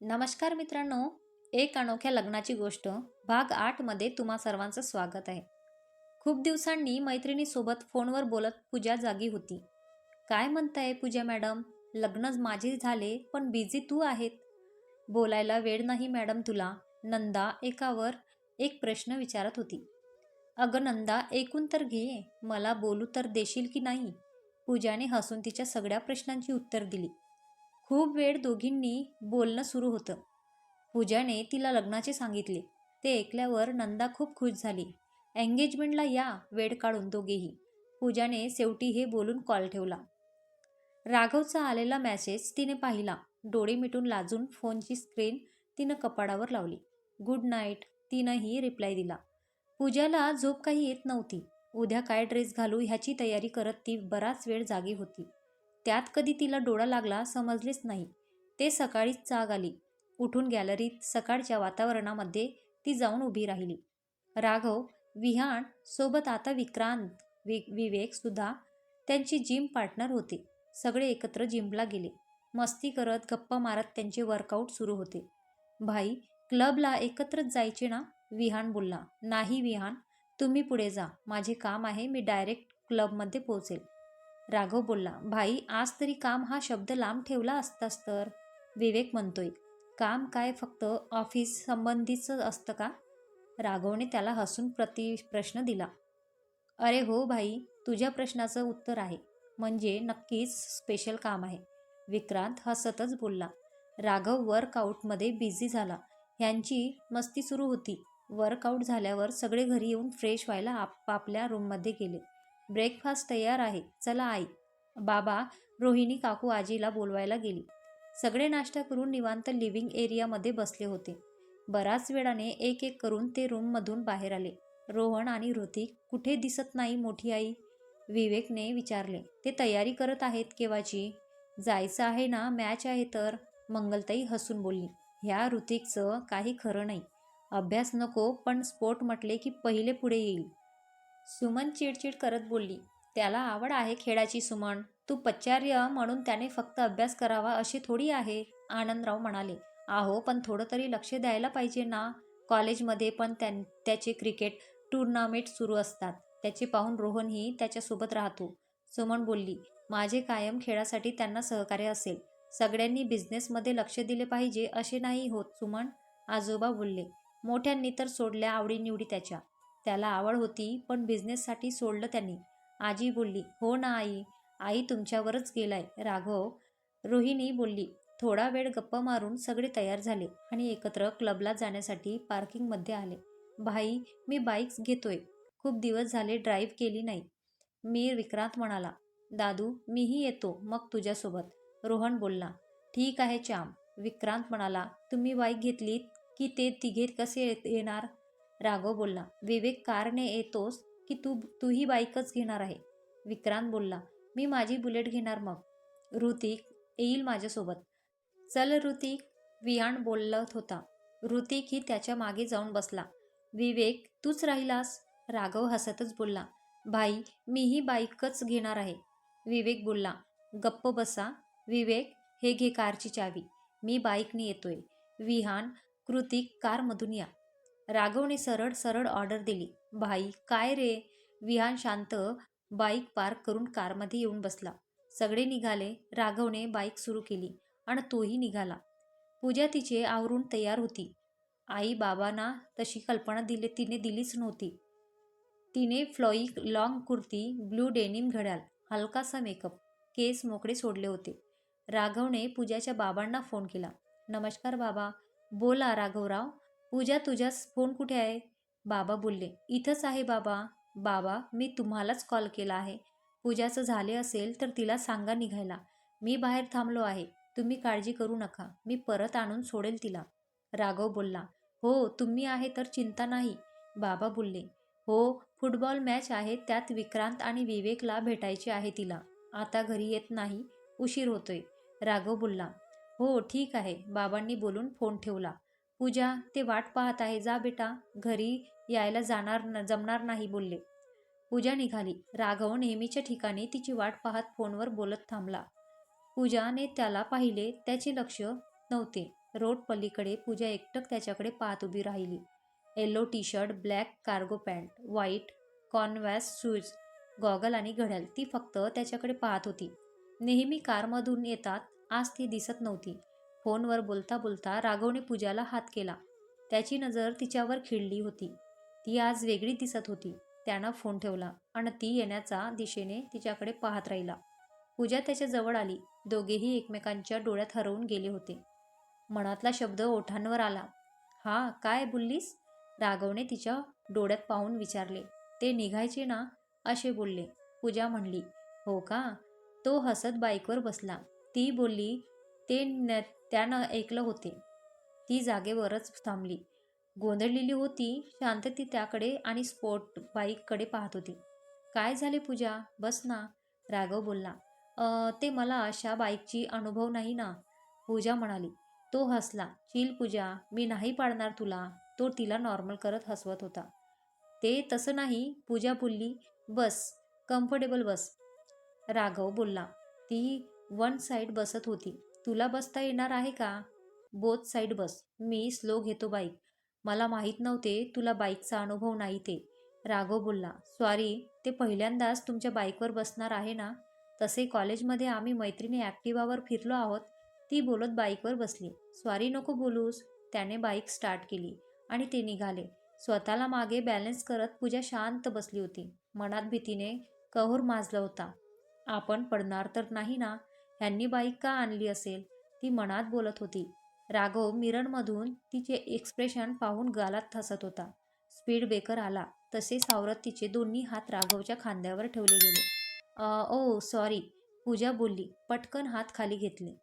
नमस्कार मित्रांनो एक अनोख्या लग्नाची गोष्ट भाग आठमध्ये तुम्हा सर्वांचं स्वागत आहे. खूप दिवसांनी मैत्रिणीसोबत फोनवर बोलत पूजा जागी होती. काय म्हणताय पूजा मॅडम? लग्न माझे झाले पण बिझी तू आहेत? बोलायला वेळ नाही मॅडम तुला नंदा एकावर एक प्रश्न विचारत होती. अगं नंदा ऐकून तर घे मला बोलू तर देशील की नाही? पूजाने हसून तिच्या सगळ्या प्रश्नांची उत्तर दिली. खूप वेळ दोघींनी बोलणं सुरू होतं. पूजाने तिला लग्नाचे सांगितले. ते ऐकल्यावर नंदा खूप खुश झाली. एंगेजमेंटला या वेळ काढून दोघेही. पूजाने शेवटी हे बोलून कॉल ठेवला. राघवचा आलेला मॅसेज तिने पाहिला. डोळे मिटून लाजून फोनची स्क्रीन तिनं कपाडावर लावली. Good night. तिनंही रिप्लाय दिला. पूजाला झोप काही येत नव्हती. उद्या काय ड्रेस घालू ह्याची तयारी करत ती बराच वेळ जागी होती. त्यात कधी तिला डोळा लागला समजलेच नाही. ते सकाळीच चाग आली. उठून गॅलरीत सकाळच्या वातावरणामध्ये ती जाऊन उभी राहिली. राघव विहान सोबत आता विक्रांत वि विवेकसुद्धा त्यांची जिम पार्टनर होते. सगळे एकत्र जिमला गेले. मस्ती करत गप्पा मारत त्यांचे वर्कआउट सुरू होते. भाई क्लबला एकत्रच जायचे ना? विहान बोलला. नाही विहान तुम्ही पुढे जा. माझे काम आहे मी डायरेक्ट क्लबमध्ये पोहोचेल. राघव बोलला भाई आज तरी काम हा शब्द लांब ठेवला असतास तर? विवेक म्हणतोय काम काय फक्त ऑफिस संबंधीचं असतं का? राघवने त्याला हसून प्रति प्रश्न दिला अरे हो भाई तुझ्या प्रश्नाचं उत्तर आहे म्हणजे नक्कीच स्पेशल काम आहे. विक्रांत हसतच बोलला राघव वर्कआउटमध्ये बिझी झाला ह्यांची मस्ती सुरू होती वर्कआउट झाल्यावर सगळे घरी येऊन फ्रेश व्हायला आपापल्या रूममध्ये गेले. ब्रेकफास्ट तयार आहे. चला आई. बाबा रोहिणी काकू आजीला बोलवायला गेली. सगळे नाश्ता करून निवांत लिव्हिंग एरियामध्ये बसले होते. बराच वेळाने एक एक करून ते रूममधून बाहेर आले. रोहन आणि ऋतिक कुठे दिसत नाही मोठी आई? विवेकने विचारले. ते तयारी करत आहेत केव्हाची? जायचं आहे ना मॅच आहे तर मंगलताई हसून बोलली. ह्या ऋतिकचं काही खरं नाही. अभ्यास नको पण स्पोर्ट म्हटले की पहिले पुढे येईल. सुमन चिडचिड करत बोलली त्याला आवड आहे खेळाची सुमन. तू पच्चार्य म्हणून त्याने फक्त अभ्यास करावा अशी थोडी आहे. आनंदराव म्हणाले आहो पण थोडं तरी लक्ष द्यायला पाहिजे ना. कॉलेजमध्ये पण त्यां त्याचे क्रिकेट टुर्नामेंट सुरू असतात. त्याचे पाहून रोहनही त्याच्यासोबत राहतो. सुमन बोलली माझे कायम खेळासाठी त्यांना सहकार्य असेल. सगळ्यांनी बिझनेसमध्ये लक्ष दिले पाहिजे असे नाही होत सुमन. आजोबा बोलले मोठ्यांनी तर सोडल्या आवडीनिवडी त्याच्या. त्याला आवड होती पण बिझनेससाठी सोडलं त्यांनी. आजी बोलली हो ना आई आई तुमच्यावरच गेलाय. राघव रोहिणी बोलली थोडा वेळ गप्पा मारून सगळे तयार झाले आणि एकत्र क्लबला जाण्यासाठी पार्किंगमध्ये आले. भाई मी बाईक्स घेतोय. खूप दिवस झाले ड्राईव्ह केली नाही. मी विक्रांत म्हणाला दादू मीही येतो मग तुझ्यासोबत. रोहन बोलला ठीक आहे चाम विक्रांत म्हणाला तुम्ही बाईक घेतलीत की ते तिघे कसे येणार? राघव बोलला विवेक कारने येतोस की तू तूही बाईकच घेणार आहे. विक्रांत बोलला मी माझी बुलेट घेणार मग. ऋतिक येईल माझ्यासोबत. चल ऋतिक वियाण बोलत होता. ऋतिक ही त्याच्यामागे जाऊन बसला. विवेक तूच राहिलास? राघव हसतच बोलला भाई मीही बाईकच घेणार आहे. विवेक बोलला गप्प बसा. विवेक हे घे कारची चावी. मी बाईकने येतोय. विहान कृतिक कारमधून या. राघवने सरळ सरळ ऑर्डर दिली. भाई काय रे विहान शांत बाईक पार्क करून कारमध्ये येऊन बसला. सगळे निघाले. राघवने बाईक सुरू केली आणि तोही निघाला. पूजा तिचे आवरून तयार होती. आई बाबांना तशी कल्पना दिली तिने दिलीच नव्हती. तिने फ्लॉईक लॉंग कुर्ती ब्लू डेनिम घड्याल हलकासा मेकअप केस मोकळे सोडले होते. राघवने पूजाच्या बाबांना फोन केला. नमस्कार बाबा. बोला राघवराव. पूजा तुझा फोन कुठे आहे? बाबा बोलले इथंच आहे बाबा. बाबा मी तुम्हालाच कॉल केला आहे. पूजाचं झाले असेल तर तिला सांगा निघायला. मी बाहेर थांबलो आहे. तुम्ही काळजी करू नका. मी परत आणून सोडेल तिला. राघव बोलला हो तुम्ही आहे तर चिंता नाही. बाबा बोलले हो फुटबॉल मॅच आहे त्यात विक्रांत आणि विवेकला भेटायचे आहे तिला. आता घरी येत नाही उशीर होतोय. राघव बोलला हो ठीक आहे. बाबांनी बोलून फोन ठेवला. पूजा ते वाट पाहत आहे. जा बेटा घरी यायला जाणार न जमणार नाही बोलले. पूजा निघाली. राघव नेहमीच्या ठिकाणी तिची वाट पाहत फोनवर बोलत थांबला. पूजाने त्याला पाहिले त्याचे लक्ष नव्हते. रोड पलीकडे पूजा एकटक त्याच्याकडे पाहत उभी राहिली. Yellow T shirt black cargo pant white canvas shoes goggle आणि घड्याळ ती फक्त त्याच्याकडे पाहत होती. नेहमी कारमधून येतात आज ती दिसत नव्हती. फोनवर बोलता बोलता राघवने पूजाला हात केला. त्याची नजर तिच्यावर खिळली होती. ती आज वेगळी दिसत होती. त्यानं फोन ठेवला आणि ती येण्याचा दिशेने तिच्याकडे पाहत राहिला. पूजा त्याच्याजवळ आली. दोघेही एकमेकांच्या डोळ्यात हरवून गेले होते. मनातला शब्द ओठांवर आला. हा काय बोललीस? राघवने तिच्या डोळ्यात पाहून विचारले. ते निघायचे ना? असे बोलले. पूजा म्हणली हो का? तो हसत बाईकवर बसला. ती बोलली ते न त्यानं ऐकलं होते. ती जागेवरच थांबली. गोंधळलेली होती शांत ती त्याकडे आणि स्पोर्ट बाईककडे पाहत होती. काय झाले पूजा? बस ना. राघव बोलला. ते मला अशा बाईकची अनुभव नाही ना. पूजा म्हणाली. तो हसला. चिल पूजा मी नाही पाडणार तुला. तो तिला नॉर्मल करत हसवत होता. ते तसं नाही पूजा बोलली. बस कम्फर्टेबल बस. राघव बोलला. ती वन साईड बसत होती. तुला बसता येणार आहे का? बोथ साईड बस. मी स्लो घेतो बाईक. मला माहीत नव्हते तुला बाईकचा अनुभव नाही ते. राघव बोलला सॉरी ते पहिल्यांदाच तुमच्या बाईकवर बसणार आहे ना? तसे कॉलेजमध्ये आम्ही मैत्रिणी ॲक्टिवावर फिरलो आहोत. ती बोलत बाईकवर बसली. सॉरी नको बोलूस. त्याने बाईक स्टार्ट केली आणि ते निघाले. स्वतःला मागे बॅलन्स करत पूजा शांत बसली होती. मनात भीतीने कहोर माजला होता. आपण पडणार तर नाही ना? ह्यांनी बाईक का आणली असेल? ती मनात बोलत होती. राघव मिरणमधून तिचे एक्सप्रेशन पाहून गालात थसत होता. स्पीड ब्रेकर आला. तसे सावरत तिचे दोन्ही हात राघवच्या खांद्यावर ठेवले गेले. ओ सॉरी पूजा बोलली. पटकन हात खाली घेतले.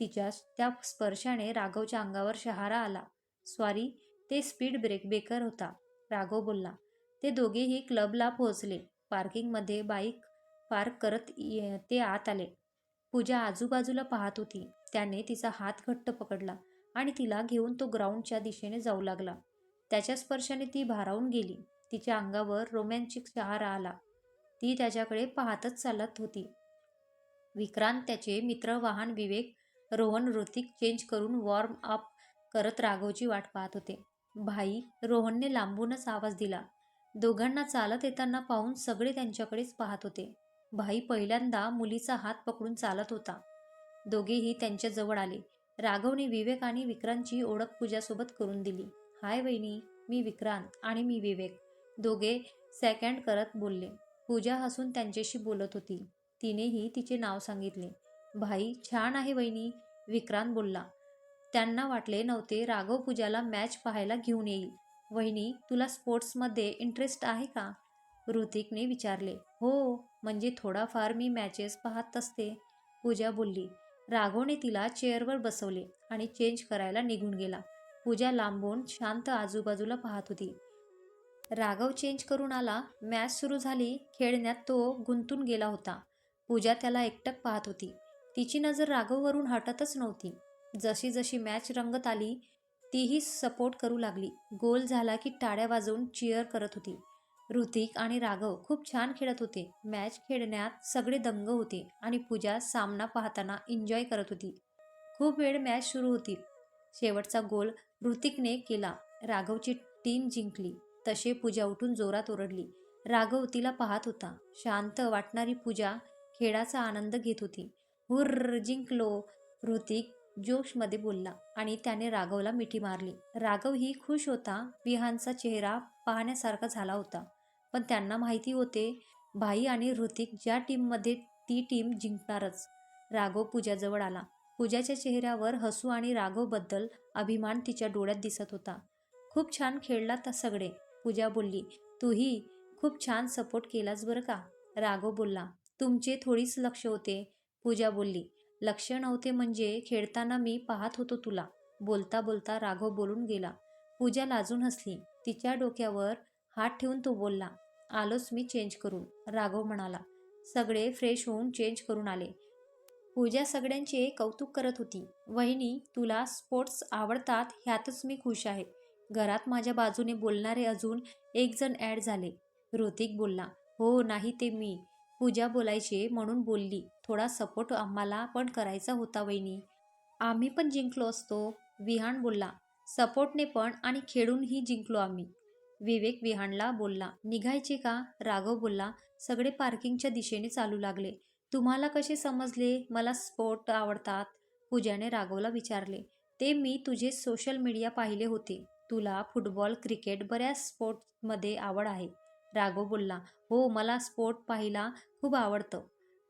तिच्या त्या स्पर्शाने राघवच्या अंगावर शहारा आला. सॉरी ते स्पीड ब्रेक ब्रेकर होता. राघव बोलला ते दोघेही क्लबला पोहोचले. पार्किंगमध्ये बाईक पार्क करत ये- ते आत आले. पूजा आजूबाजूला पाहत होती. त्याने तिचा हात घट्ट पकडला आणि तिला घेऊन तो ग्राउंडच्या दिशेने जाऊ लागला. त्याच्या स्पर्शाने ती भारावून गेली. तिच्या अंगावर रोमॅन्टिक शहारा आला. ती त्याच्याकडे पाहतच चालत होती. विक्रांत त्याचे मित्र वाहन विवेक रोहन ऋतिक चेंज करून वॉर्म अप करत राघवची वाट पाहत होते. भाई रोहनने लांबूनच आवाज दिला. दोघांना चालत येताना पाहून सगळे त्यांच्याकडेच पाहत होते. भाई पहिल्यांदा मुलीचा हात पकडून चालत होता. दोघेही त्यांच्या जवळ आले. राघवने विवेक आणि विक्रांतची ओळख पूजासोबत करून दिली. हाय वहिनी मी विक्रांत आणि मी विवेक. दोघे सेकंड करत बोलले. पूजा हसून त्यांच्याशी बोलत होती. तिनेही तिचे नाव सांगितले. भाई छान आहे वहिनी विक्रांत बोलला. त्यांना वाटले नव्हते राघव पूजाला मॅच पाहायला घेऊन येईल. वहिनी तुला स्पोर्ट्समध्ये इंटरेस्ट आहे का? ऋतिकने विचारले. हो म्हणजे थोडाफार मी मॅचेस पाहत असते. पूजा बोलली. राघवने तिला चेअरवर बसवले आणि चेंज करायला निघून गेला. पूजा लांबून शांत आजूबाजूला पाहत होती. राघव चेंज करून आला. मॅच सुरू झाली. खेळण्यात तो गुंतून गेला होता. पूजा त्याला एकटक पाहत होती. तिची नजर राघववरून हटतच नव्हती. जशी जशी मॅच रंगत आली तीही सपोर्ट करू लागली. गोल झाला की टाळ्या वाजवून चिअर करत होती. ऋतिक आणि राघव खूप छान खेळत होते. मॅच खेळण्यात सगळे दंग होते आणि पूजा सामना पाहताना एन्जॉय करत होती. खूप वेळ मॅच सुरू होती. शेवटचा गोल ऋतिकने केला. राघवची टीम जिंकली. तसे पूजा उठून जोरात ओरडली. राघव तिला पाहत होता. शांत वाटणारी पूजा खेळाचा आनंद घेत होती. हुर्र जिंकलो. ऋतिक जोशमध्ये बोलला आणि त्याने राघवला मिठी मारली. राघव ही खुश होता. विहानचा चेहरा पाहण्यासारखा झाला होता. पण त्यांना माहिती होते भाई आणि ऋतिक ज्या टीममध्ये ती टीम जिंकणारच. राघव पूजाजवळ आला. पूजाच्या चेहऱ्यावर हसू आणि राघवबद्दल अभिमान तिच्या डोळ्यात दिसत होता. खूप छान खेळला तर सगळे पूजा बोलली. तूही खूप छान सपोर्ट केलास बरं का? राघव बोलला. तुमचे थोडीच लक्ष होते. पूजा बोलली. लक्ष नव्हते म्हणजे खेळताना मी पाहत होतो तुला. बोलता बोलता राघव बोलून गेला. पूजा लाजून हसली. तिच्या डोक्यावर हात ठेवून तो बोलला. आलोच मी चेंज करून. राघव म्हणाला सगळे फ्रेश होऊन चेंज करून आले. पूजा सगळ्यांचे कौतुक करत होती. वहिनी तुला स्पोर्ट्स आवडतात ह्यातच मी खुश आहे. घरात माझ्या बाजूने बोलणारे अजून एक जण ॲड झाले. ऋतिक बोलला हो नाही ते मी. पूजा बोलायचे म्हणून बोलली थोडा सपोर्ट आम्हाला पण करायचा होता वहिनी. आम्ही पण जिंकलो असतो विहान बोलला. सपोर्टने पण आणि खेळूनही जिंकलो आम्ही. विवेक विहानला बोलला निघायचे का? राघव बोलला सगळे पार्किंगच्या दिशेने चालू लागले. तुम्हाला कसे समजले? मला स्पोर्ट आवडतात. पूजाने राघवला विचारले ते मी तुझे सोशल मीडिया पाहिले होते. तुला फुटबॉल क्रिकेट बऱ्याच स्पोर्ट्समध्ये आवड आहे. राघव बोलला हो मला स्पोर्ट पाहायला खूप आवडतं.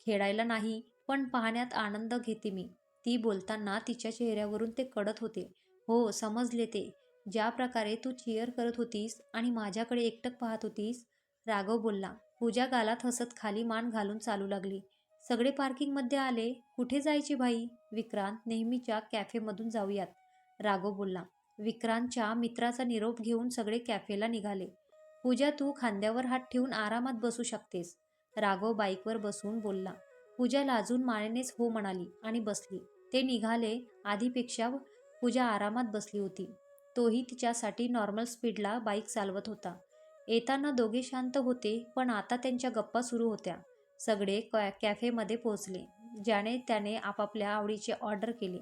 खेळायला नाही पण पाहण्यात आनंद घेते मी. ती बोलताना तिच्या चेहऱ्यावरून ते कळत होते. हो समजले ते. ज्या प्रकारे तू चिअर करत होतीस आणि माझ्याकडे एकटक पाहत होतीस राघव बोलला. पूजा गालात हसत खाली मान घालून चालू लागली. सगळे पार्किंगमध्ये आले. कुठे जायची भाई विक्रांत नेहमीच्या कॅफेमधून जाऊयात. राघव बोलला. विक्रांतच्या मित्राचा निरोप घेऊन सगळे कॅफेला निघाले. पूजा तू खांद्यावर हात ठेवून आरामात बसू शकतेस. राघव बाईकवर बसून बोलला. पूजा लाजून मानेनेच हो म्हणाली आणि बसली. ते निघाले. आधीपेक्षा पूजा आरामात बसली होती. तोही तिच्यासाठी नॉर्मल स्पीडला बाईक चालवत होता. येताना दोघे शांत होते पण आता त्यांच्या गप्पा सुरू होत्या. सगळे कॅ कॅफेमध्ये पोहोचले ज्याने त्याने आपापल्या आवडीचे ऑर्डर केले.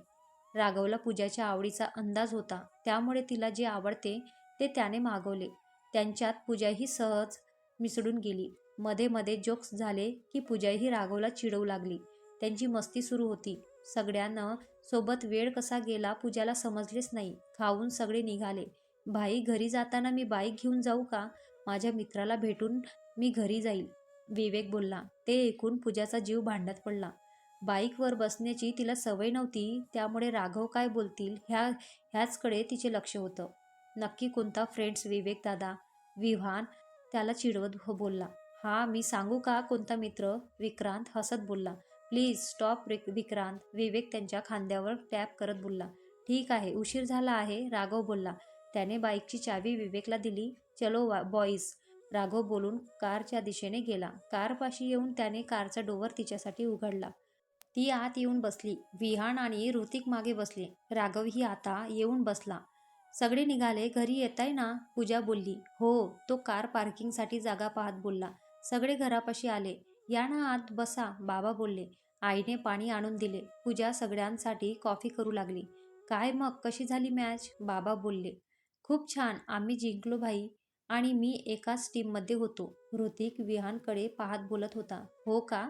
राघवला पूजाच्या आवडीचा अंदाज होता. त्यामुळे तिला जे आवडते ते त्याने मागवले. त्यांच्यात पूजाही सहज मिसळून गेली. मध्ये मध्ये जोक्स झाले की पूजाही राघवला चिडवू लागली. त्यांची मस्ती सुरू होती. सगळ्यांना सोबत वेळ कसा गेला पूजाला समजलेच नाही. खाऊन सगळे निघाले. भाई घरी जाताना मी बाईक घेऊन जाऊ का? माझ्या मित्राला भेटून मी घरी जाईल. विवेक बोलला. ते ऐकून पूजाचा जीव भांडत पडला. बाईकवर बसण्याची तिला सवय नव्हती त्यामुळे राघव काय बोलतील ह्या ह्याचकडे तिचे लक्ष होतं. नक्की कोणता फ्रेंड्स विवेक दादा? विव्हान त्याला चिडवत बोलला. हा मी सांगू का? कोणता मित्र? विक्रांत हसत बोलला. Please stop Vikrant. विवेक त्यांच्या खांद्यावर टॅप करत बोलला. ठीक आहे उशीर झाला आहे राघव बोलला. त्याने बाईकची चावी विवेकला दिली. चलो वा बॉईज राघव बोलून कारच्या दिशेने गेला. कारपाशी येऊन त्याने कारचा डोवर तिच्यासाठी उघडला. ती आत येऊन बसली. विहान आणि ऋतिक मागे बसले. राघवही आता येऊन बसला. सगळे निघाले. घरी येताय ना? पूजा बोलली. हो. तो कार पार्किंगसाठी जागा पाहत बोलला. सगळे घरापाशी आले. या ना आत बसा बाबा बोलले. आईने पाणी आणून दिले. पूजा सगळ्यांसाठी कॉफी करू लागली. काय मग? कशी झाली मॅच? बाबा बोलले. खूप छान. आम्ही जिंकलो भाई. आणि मी एकाच टीममध्ये होतो. हृतिक विहानकडे पाहत बोलत होता. हो का?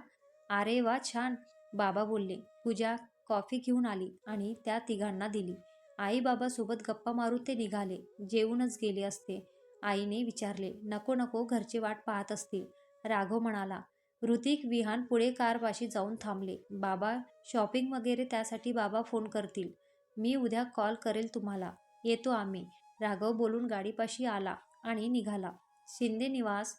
अरे वा छान. बाबा बोलले. पूजा कॉफी घेऊन आली आणि त्या तिघांना दिली. आई बाबा सोबत गप्पा मारून ते निघाले. जेवूनच गेले असते. आईने विचारले नको नको घरचे वाट पाहत असतील. राघव म्हणाला ऋतिक विहान पुढे कारपाशी जाऊन थांबले. बाबा शॉपिंग वगैरे त्यासाठी बाबा फोन करतील. मी उद्या कॉल करेल तुम्हाला. येतो आम्ही. राघव बोलून गाडीपाशी आला आणि निघाला. शिंदे निवास.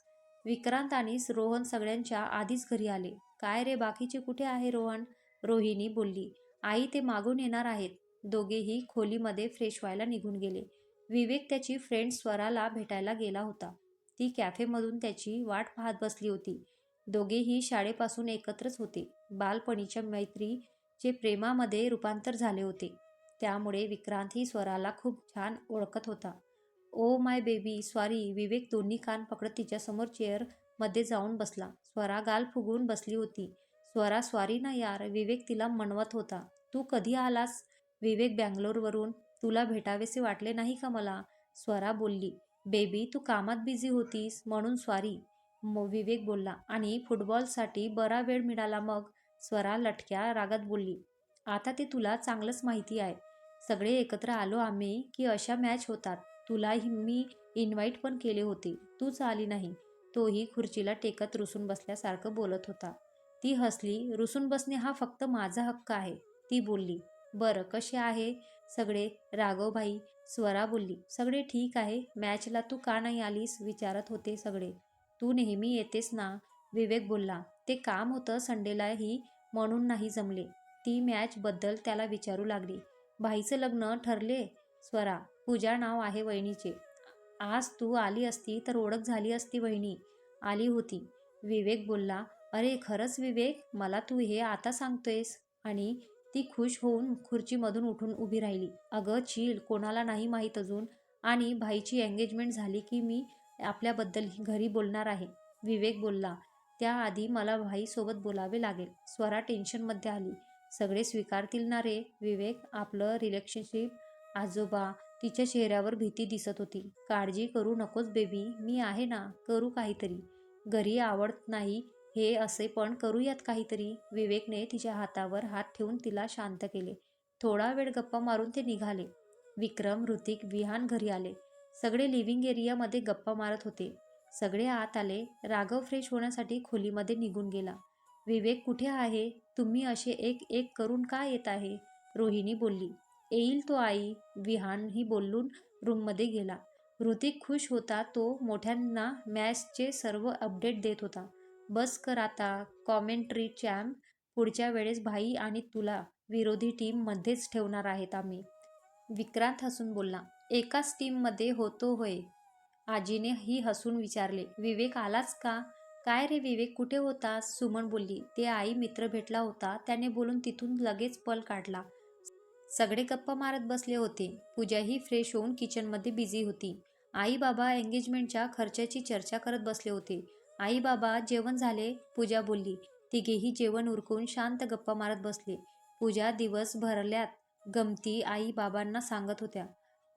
विक्रांत आणि रोहन सगळ्यांच्या आधीच घरी आले. काय रे बाकीचे कुठे आहे रोहन? रोहिणी बोलली. आई ते मागून येणार आहेत. दोघेही खोलीमध्ये फ्रेश व्हायला निघून गेले. विवेक त्याची फ्रेंड स्वराला भेटायला गेला होता. ती कॅफेमधून त्याची वाट पाहत बसली होती. दोघेही शाळेपासून एकत्रच होते. बालपणीच्या मैत्रीचे प्रेमामध्ये रूपांतर झाले होते. त्यामुळे विक्रांत ही स्वराला खूप छान ओळखत होता. ओ माय बेबी स्वारी विवेक दोन्ही कान पकडत तिच्यासमोर चेअरमध्ये जाऊन बसला. स्वरा गाल फुगून बसली होती. स्वरा स्वारी ना यार विवेक तिला म्हणवत होता. तू कधी आलास? विवेक बँगलोरवरून. तुला भेटावेसे वाटले नाही का मला? स्वरा बोलली. बेबी तू कामात बिझी होतीस म्हणून स्वारी विवेक बोलला आणि फुटबॉलसाठी बरा वेळ मिळाला मग? स्वरा लटक्या रागात बोलली आता ते तुला चांगलंच माहिती आहे. सगळे एकत्र आलो आम्ही की अशा मॅच होतात. तुलाही मी इन्व्हाइट पण केले होते. तूच आली नाही. तोही खुर्चीला टेकत रुसून बसल्यासारखं बोलत होता. ती हसली रुसून बसणे हा फक्त माझा हक्क आहे. ती बोलली बरं कसे आहे सगळे? राघवभाई स्वरा बोलली सगळे ठीक आहे. मॅचला तू का नाही आलीस? विचारत होते सगळे. तू नेहमी येतेस ना? विवेक बोलला. ते काम होतं संडेलाही म्हणून नाही जमले. ती मॅचबद्दल त्याला विचारू लागली. भाईचं लग्न ठरले? स्वरा पूजा नाव आहे वहिनीचे. आज तू आली असती तर ओळख झाली असती वहिनी. आली होती. विवेक बोलला अरे खरंच विवेक? मला तू हे आता सांगतोयस. आणि ती खुश होऊन खुर्चीमधून उठून उभी राहिली. अगं चील कोणाला नाही माहीत अजून. आणि भाईची एंगेजमेंट झाली की मी आपल्याबद्दल घरी बोलणार आहे. विवेक बोलला त्याआधी मला भाईसोबत बोलावे लागेल. स्वरा टेन्शनमध्ये आली. सगळे स्वीकारतील ना रे विवेक? आपलं रिलेशनशिप आजोबा तिच्या चेहऱ्यावर भीती दिसत होती. काळजी करू नकोस बेबी मी आहे ना करू काहीतरी. घरी आवडत नाही हे असे पण करूयात काहीतरी. विवेकने तिच्या हातावर हात ठेवून तिला शांत केले. थोडा वेळ गप्पा मारून ते निघाले. विक्रम ऋतिक विहान घरी आले. सगळे लिव्हिंग एरियामध्ये गप्पा मारत होते. सगळे आत आले. राघव फ्रेश होण्यासाठी खोलीमध्ये निघून गेला. विवेक कुठे आहे? तुम्ही असे एक एक करून का येत आहे? रोहिणी बोलली. येईल तो आई विहानही बोलून रूममध्ये गेला. ऋतिक खुश होता. तो मोठ्यांना मॅचचे सर्व अपडेट देत होता. बस कर आता. कॉमेंट्री चॅम्प पुढच्या वेळेस भाई आणि तुला विरोधी टीममध्येच ठेवणार आहेत आम्ही. विक्रांत हसून बोलला. एकाच टीममध्ये होतो होय? आजीने ही हसून विचारले विवेक आलाच का? काय रे विवेक कुठे होता सुमन बोलली ते आई मित्र भेटला होता त्याने बोलून तिथून लगेच पल काढला. सगळे गप्पा मारत बसले होते. पूजाही फ्रेश होऊन किचनमध्ये बिझी होती. आई बाबा एंगेजमेंटच्या खर्चाची चर्चा करत बसले होते. आई बाबा जेवण झाले? पूजा बोलली तिघेही जेवण उरकून शांत गप्पा मारत बसले. पूजा दिवस भरल्यात गमती आई बाबांना सांगत होत्या.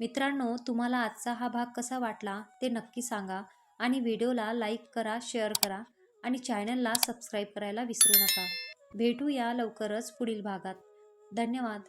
मित्रांनो तुम्हाला आजचा हा भाग कसा वाटला ते नक्की सांगा आणि व्हिडिओला लाईक करा शेअर करा आणि चॅनलला सबस्क्राईब करायला विसरू नका. भेटूया लवकरच पुढील भागात. धन्यवाद.